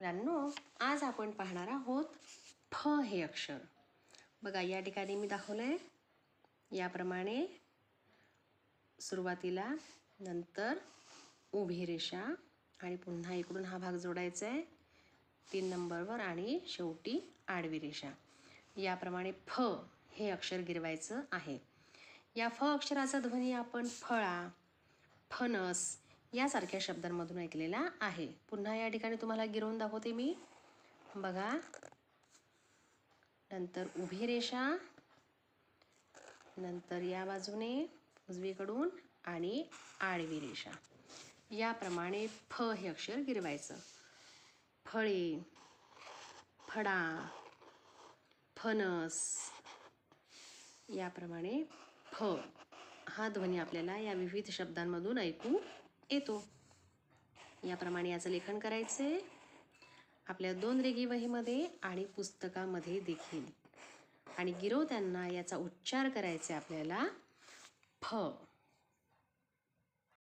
मुलांनो आज आपण पाहणार आहोत फ हे अक्षर. बघा या ठिकाणी मी दाखवलं आहे याप्रमाणे सुरुवातीला नंतर उभी रेषा आणि पुन्हा इकडून हा भाग जोडायचा आहे तीन नंबरवर आणि शेवटी आडवी रेषा. याप्रमाणे फ हे अक्षर गिरवायचं आहे. या फ अक्षराचा ध्वनी आपण फळा फणस यासारख्या शब्दांमधून ऐकलेला आहे. पुन्हा या ठिकाणी तुम्हाला गिरवून दाखवते मी. बघा. नंतर उभी रेषा. नंतर या बाजूने उजवीकडून आणि आडवी रेषा. याप्रमाणे फ हे अक्षर गिरवायचं. फळे फडा फणस. याप्रमाणे फ. हा ध्वनी आपल्याला या विविध शब्दांमधून ऐकू येतो. याप्रमाणे याचं लेखन करायचं आहे आपल्या दोन रेगी वहीमध्ये आणि पुस्तकामध्ये देखील. आणि गिरवताना याचा उच्चार करायचा आहे आपल्याला. फ.